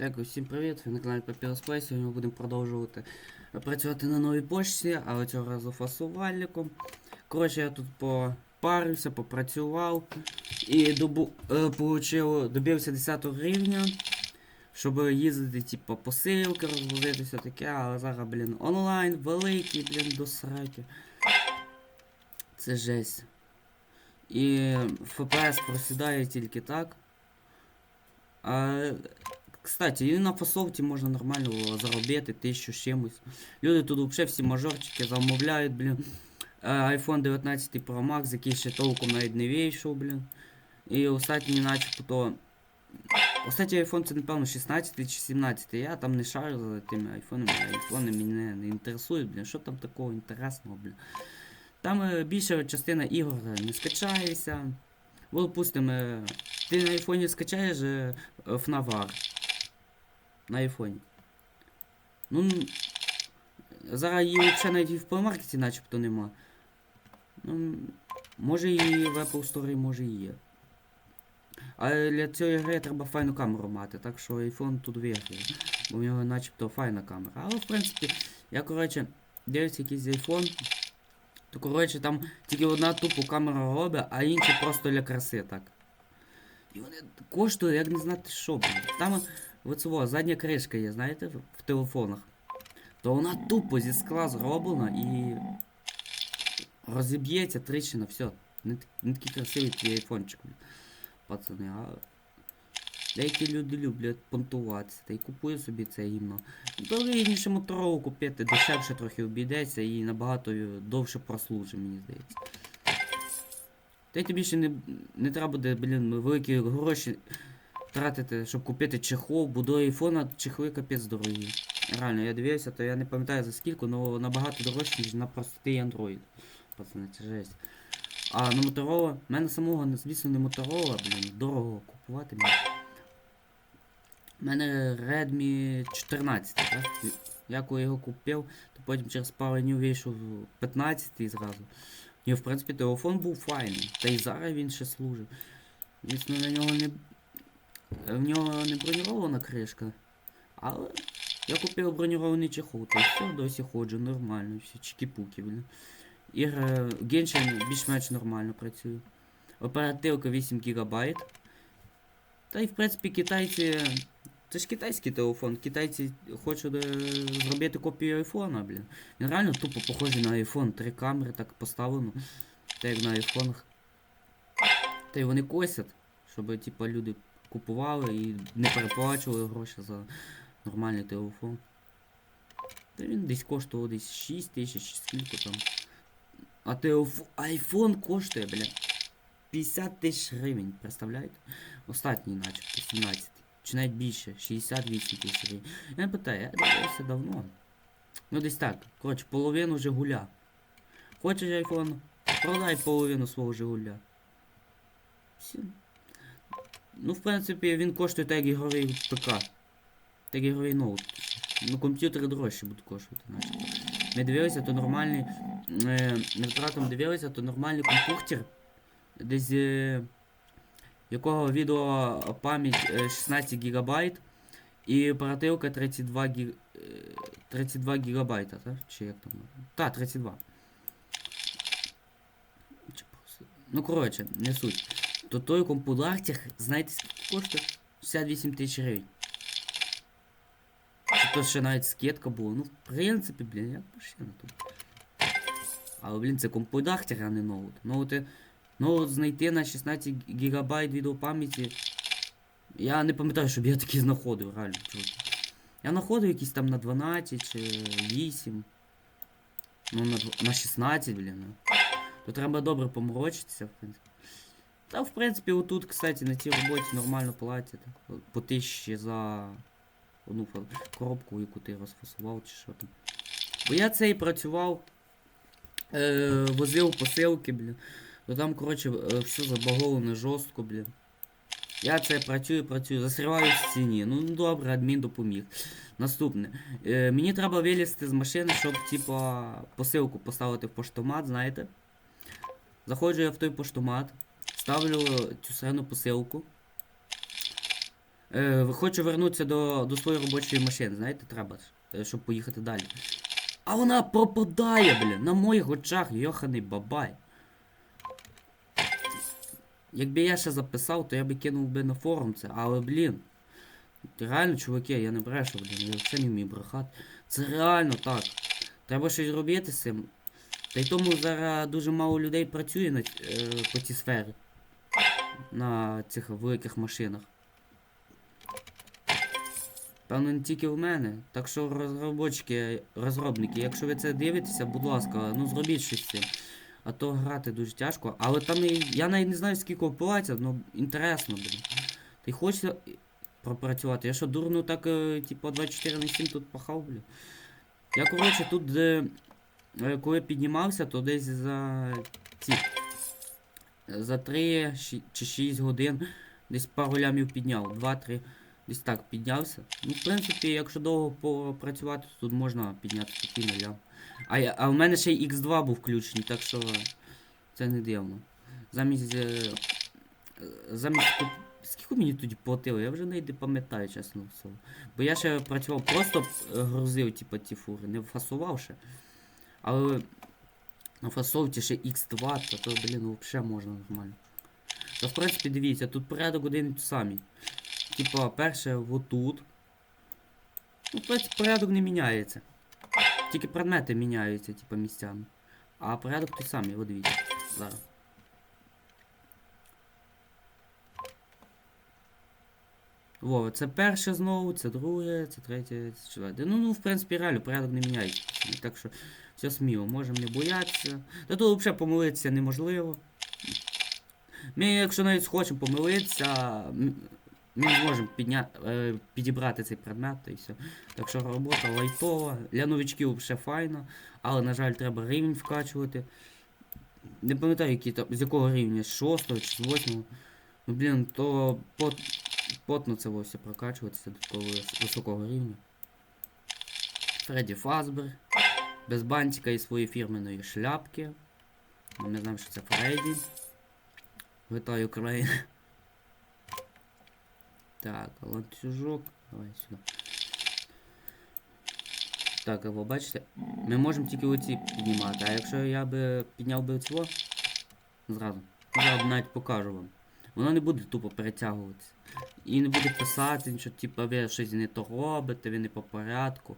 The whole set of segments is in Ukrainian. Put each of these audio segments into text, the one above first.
Так, усім привіт! Ви на каналі Play. Сьогодні ми будемо продовжувати працювати на новій почті, але цього разу фасувальником. Коротше, я тут попарився, попрацював і добу, е, получив, добився 10 рівня, щоб їздити, типу, посилки, розвозити все таке, але зараз, блін, онлайн, великий, блін, до сраки. Це жесть. І FPS просідає тільки так. А, кстати, і на фасовці можна нормально заробити тисячу чимось. Люди тут взагалі всі мажорчики замовляють, блін. Е, iPhone 19 Pro Max, який ще толком навіть не вийшов, блін. І останній начебто. Останній iPhone це напевно 16 чи 17. Я там не шарю за тими айфонами, айфони мене не інтересують, блін. Що там такого інтересного, блін. Там е, більша частина ігор е, не скачається. Вот, допустим, е, ти на айфоні скачаєш е, FNAF на айфоні. Ну, зараз її взагалі навіть і в плеймаркеті начебто нема. Ну, може і в Apple Store, може і є. Але для цієї гри треба файну камеру мати, так що iPhone тут виграє. Бо в нього начебто файна камера. Але в принципі, я коротше дивлюся якийсь iPhone. То коротше там тільки одна тупо камера робить, а інші просто для краси так. І вони коштують, як не знати що, блін. Там оцього, задня кришка є, знаєте, в, телефонах. То вона тупо зі скла зроблена і розіб'ється тричі на все. Не, не такий красивий твій айфончик. Пацани, а деякі люди люблять понтуватися та й купують собі це гімно. То вигідніше моторову купити, дешевше трохи обійдеться і набагато довше прослужить, мені здається. Та й тобі ще не, не треба буде, блін, великі гроші тратити, щоб купити чехол, бо до айфона чехли капець дорогі. Реально, я дивився, то я не пам'ятаю за скільки, але набагато дорожче, ніж на простий Android. Пацани, це жесть. А на Motorola, в мене самого, звісно, не Motorola, блін, дорого купувати мені. У мене Redmi 14, так? Я коли його купив, то потім через пару днів вийшов 15 зразу. І в принципі телефон був файний. Та й зараз він ще служить. Звісно, на нього не. В нього не броньована кришка. Але я купив броньований чехол, й все, досі ходжу, нормально, всі чики-пуки, блін. Ігра Genshin більш-менш нормально працює. Оперативка 8 ГБ. Та й в принципі китайці. Це ж китайський телефон. Китайці хочуть е, зробити копію айфона, блін. Він реально тупо похожий на айфон. Три камери так поставлено. Так як на айфонах. Та й вони косять, щоб типа люди купували і не переплачували гроші за нормальний телефон. Та він десь коштував десь 6 тисяч, скільки там. А телефон. Айфон коштує, бля. 50 тисяч гривень, представляєте? Остатній, начебто, 17. Чи навіть більше, 68 тисяч гривень. Я не питаю, я дивився давно. Ну десь так. Коротше, половину Жигуля. Хочеш айфон? Продай половину свого Жигуля. Все. Ну, в принципі, він коштує так як ігровий ПК. Так ігровий ноут. Ну, комп'ютери дорожче будуть коштувати, наче. Ми дивилися, то нормальний. Е, ми з братом дивилися, то нормальний комп'ютер. Десь. Е, якого відео пам'ять е, 16 ГБ і оперативка 32 гі... е, 32 ГБ, так? Чи як там? Та, 32. Ну, коротше, не суть. То той компудартяг, знаєте, скільки коштує? 68 тисяч гривень. То ще навіть скидка була. Ну, в принципі, блін, як машина тут. Але, блін, це компудартяг, а не ноут. Ноути... От знайти на 16 гігабайт відеопам'яті. Я не пам'ятаю, щоб я такі знаходив, реально, чуваки. Я знаходив якісь там на 12 чи 8. Ну, на, дв- на 16, блін. ну. То треба добре поморочитися, в принципі. Та, в принципі, отут, кстати, на цій роботі нормально платять. По тисячі за одну коробку, яку ти розфасував, чи що там. Бо я цей працював, е, возив посилки, блін. То там, коротше, е, все забаговано жорстко, блін. Я це працюю, працюю, застріваю в стіні. Ну добре, адмін допоміг. Наступне. Е, мені треба вилізти з машини, щоб, типа, посилку поставити в поштомат, знаєте. Заходжу я в той поштомат, ставлю цю срану посилку. Е, хочу вернутися до, до своєї робочої машини, знаєте, треба е, щоб поїхати далі. А вона пропадає, блін, на моїх очах, йоханий бабай. Якби я ще записав, то я би кинув би на форум це, але блін. Реально, чуваки, я не брешу, блін, я взагалі не вмію брехати. Це реально так. Треба щось робити з цим. Та й тому зараз дуже мало людей працює на, е, по цій сфері. На цих великих машинах. Певно, не тільки в мене. Так що розробочки, розробники, якщо ви це дивитеся, будь ласка, ну зробіть щось цим. А то грати дуже тяжко. Але там і, я навіть не знаю скільки платять, ну інтересно, блін. Ти хочеться пропрацювати. Я що, дурно так, е, типу, 24 на 7 тут пахав, блін. Я, коротше, тут, е, коли піднімався, то десь за ці. За 3 чи 6 годин десь пару лямів підняв. 2-3. Десь так піднявся. Ну, в принципі, якщо довго попрацювати, тут можна підняти спокійно лям. А, а в мене ще й X2 був включений, так що це не дивно. Замість. е, Замість. Скільки мені тоді платили? Я вже не пам'ятаю, чесно слово. Бо я ще працював, просто е, грузив, типу, ті фури, не фасував ще. Але на фасовці ще X2, то, то блін, взагалі можна нормально. Та в принципі, дивіться, тут порядок один самий. Типа, перше отут. Ну, в принципі, порядок не міняється. Тільки предмети міняються, типа, місцями. А порядок той самий, от дивіться. Зараз. Во, це перше знову, це друге, це третє, це четверте. Ну, ну, в принципі, реально, порядок не міняється. Так що, все сміло, можемо не боятися. Та тут взагалі помилитися неможливо. Ми, якщо навіть хочемо помилитися, ми не зможемо підня... е, підібрати цей предмет і все. Так що робота лайтова. Для новичків взагалі файно, але, на жаль, треба рівень вкачувати. Не пам'ятаю, який там, з якого рівня, з 6 чи з 8. Ну, блін, то пот... потно це все прокачуватися до такого високого рівня. Фредді Фазбер. Без бантика і своєї фірменної шляпки. Ми знаємо, що це Фредді. Вітаю Україна. Так, ланцюжок. Давай сюди. Так, ви бачите, ми можемо тільки оці піднімати, а якщо я би підняв би цього зразу, я б навіть покажу вам. Воно не буде тупо перетягуватися. І не буде писати, що типу ви щось не то робите, ви не по порядку,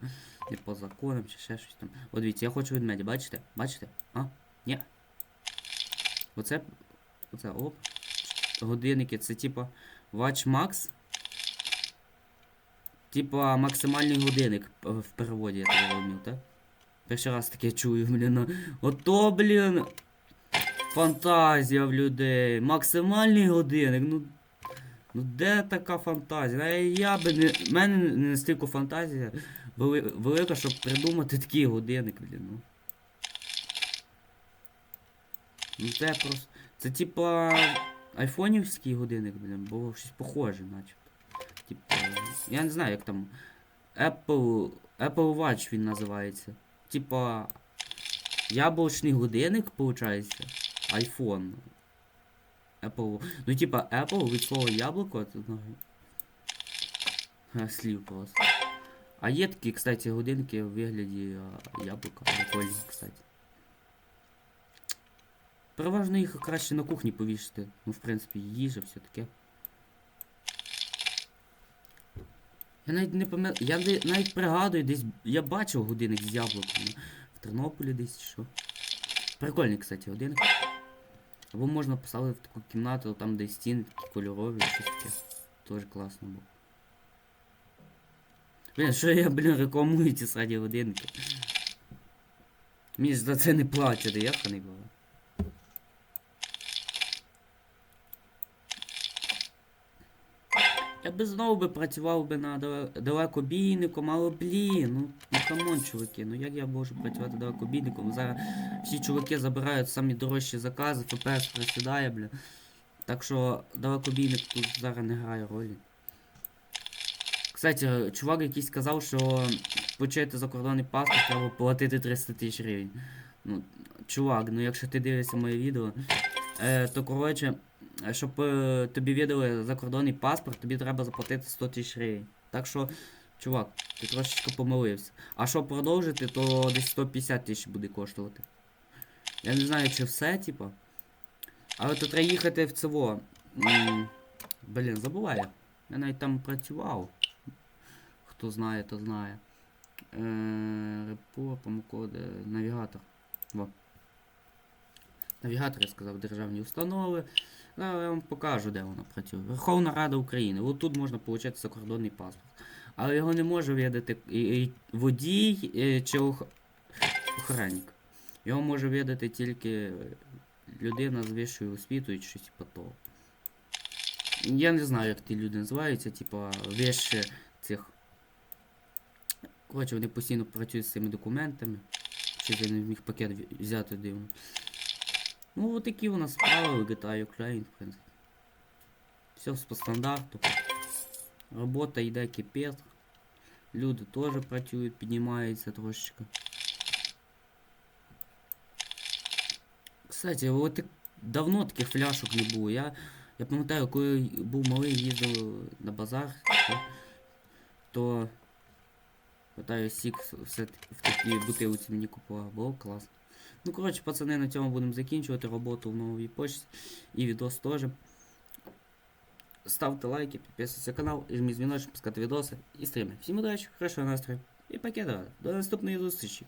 не по законам чи ще щось там. От дивіться, я хочу ведмедя, бачите? Бачите? А? Ні. Оце. Оце оп. Годинники, це типа Watch Max. Типа максимальний годинник в переводі, я так розумів, так? Перший раз таке чую, блін. ну. Ото, блін. Фантазія в людей. Максимальний годинник. Ну. Ну де така фантазія? Я би не. в мене не настільки фантазія велика, щоб придумати такий годинник, блін. Ну. Ну це просто. Це типа айфонівський годинник, блін, бо щось похоже, начебто. Типа. Я не знаю, як там. Apple. Apple Watch він називається. Типа. Яблучний годинник, виходить. iPhone. Apple. Ну, типа Apple від слова яблуко. це, ну, е, Слів просто. А є такі, кстати, годинки у вигляді яблука. Прикольні, кстати. Переважно їх краще на кухні повісити. Ну, в принципі, їжа, все таке. Я навіть не пам'ятаю. Я навіть пригадую, десь я бачив годинник з яблуком. В Тернополі десь що. Прикольний, кстати, годинник. Або можна поставити в таку кімнату, там де стіни такі кольорові, щось таке. Тоже класно було. Блін, що я, блін, рекламую ці сраді годинки? Мені ж за це не платять, я не було. Я би знову би працював би на дале- далекобійником, але блін, ну, ну камон, чуваки, ну як я можу працювати далекобійником? Зараз всі чуваки забирають самі дорожчі закази, ФПС просідає, блін. Так що далекобійник тут зараз не грає ролі. Кстати, чувак якийсь сказав, що почати закордонний паспорт треба платити 300 тисяч гривень. Ну, чувак, ну якщо ти дивишся моє відео, е, то коротше, щоб е, тобі видали закордонний паспорт, тобі треба заплатити 100 тисяч гривень. Так що, чувак, ти трошечки помилився. А щоб продовжити, то десь 150 тисяч буде коштувати. Я не знаю, чи все, типа. Але то треба їхати в. М, Блін, забуваю. я. Навіть там працював. Хто знає, то знає. Е, Репо, промокоди, навігатор. Во. Навігатор, я сказав, державні установи. Зараз я вам покажу, де воно працює. Верховна Рада України. От тут можна отримати закордонний паспорт. Але його не може видати водій чи ох... охранник. Його може видати тільки людина з вищою освітою чи щось типу того. Я не знаю, як ті люди називаються, типа вище цих. Коротше, вони постійно працюють з цими документами. Чи я не міг пакет взяти дивно. Ну, от такі у нас справи в GTA Ukraine, в принципі. Все по стандарту. Робота йде кипець. Люди теж працюють, піднімаються трошечки. Кстати, от так давно таких фляшок не було. Я, я пам'ятаю, коли був малий, їздив на базар, то, то питаю сік все в такі бутилці мені купував. Було класно. Ну, коротше, пацани, на цьому будемо закінчувати роботу в новій почті і відос теж. Ставте лайки, підписуйтесь на канал, і жміть дзвіночок, пускати відоси і стріми. Всім удачі, хорошого настрою і покидаю. До наступної зустрічі.